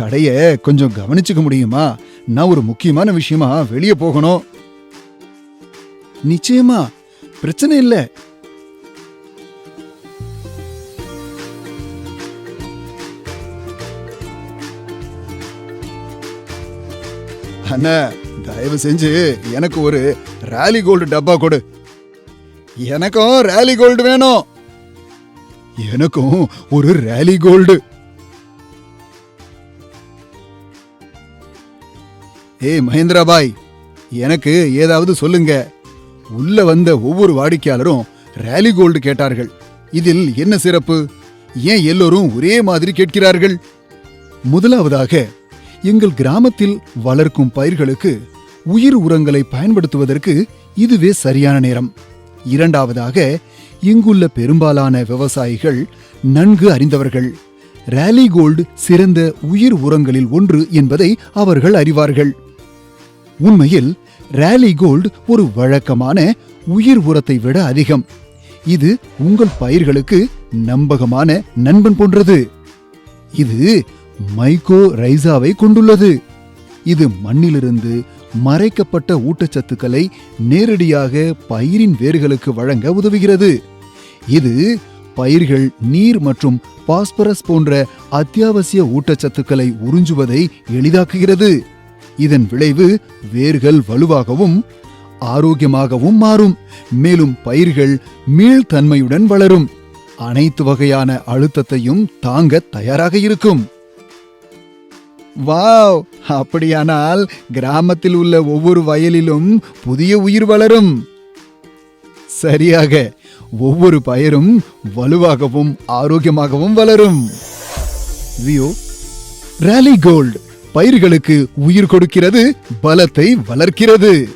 கடைய கொஞ்சம் கவனிச்சுக்க முடியுமா? நான் ஒரு முக்கியமான விஷயமா வெளியே போகணும். நிச்சயமா பிரச்சனை இல்ல. அண்ணா தயவு செஞ்சு எனக்கு ஒரு ராலி கோல்டு டப்பா கொடு. எனக்கும் ராலி கோல்டு வேணும். எனக்கும் ஒரு ராலி கோல்டு. ஏய் மகேந்திராபாய் எனக்கு ஏதாவது சொல்லுங்க. உள்ள வந்த ஒவ்வொரு வாடிக்கையாளரும் ரேலி கோல்டு கேட்டார்கள். இதில் என்ன சிறப்பு? ஏன் எல்லோரும் ஒரே மாதிரி கேட்கிறார்கள்? முதலாவதாக எங்கள் கிராமத்தில் வளர்க்கும் பயிர்களுக்கு உயிர் உரங்களை பயன்படுத்துவதற்கு இதுவே சரியான நேரம். இரண்டாவதாக இங்குள்ள பெரும்பாலான விவசாயிகள் நன்கு அறிந்தவர்கள். ரேலி கோல்டு சிறந்த உயிர் உரங்களில் ஒன்று என்பதை அவர்கள் அறிவார்கள். உண்மையில் ரேலி கோல்டு ஒரு வழக்கமான உயிர் உரத்தை விட அதிகம். இது உங்கள் பயிர்களுக்கு நம்பகமான நண்பன் போன்றது. இது மைக்கோ ரைசாவை கொண்டுள்ளது. இது மண்ணிலிருந்து மறைக்கப்பட்ட ஊட்டச்சத்துக்களை நேரடியாக பயிரின் வேர்களுக்கு வழங்க உதவுகிறது. இது பயிர்கள் நீர் மற்றும் பாஸ்பரஸ் போன்ற அத்தியாவசிய ஊட்டச்சத்துக்களை உறிஞ்சுவதை எளிதாக்குகிறது. இதன் விளைவு வேர்கள் வலுவாகவும் ஆரோக்கியமாகவும் மாறும். மேலும் பயிர்கள் மீள்தன்மையுடன் வளரும். அனைத்து வகையான அழுத்தத்தையும் தாங்க தயாராக இருக்கும். வாவ்! அப்படியானால் கிராமத்தில் உள்ள ஒவ்வொரு வயலிலும் புதிய உயிர் வளரும். சரியாக ஒவ்வொரு பயிரும் வலுவாகவும் ஆரோக்கியமாகவும் வளரும். வியோ ரேலி கோல்ட் பயிர்களுக்கு உயிர் கொடுக்கிறது பலத்தை வளர்க்கிறது.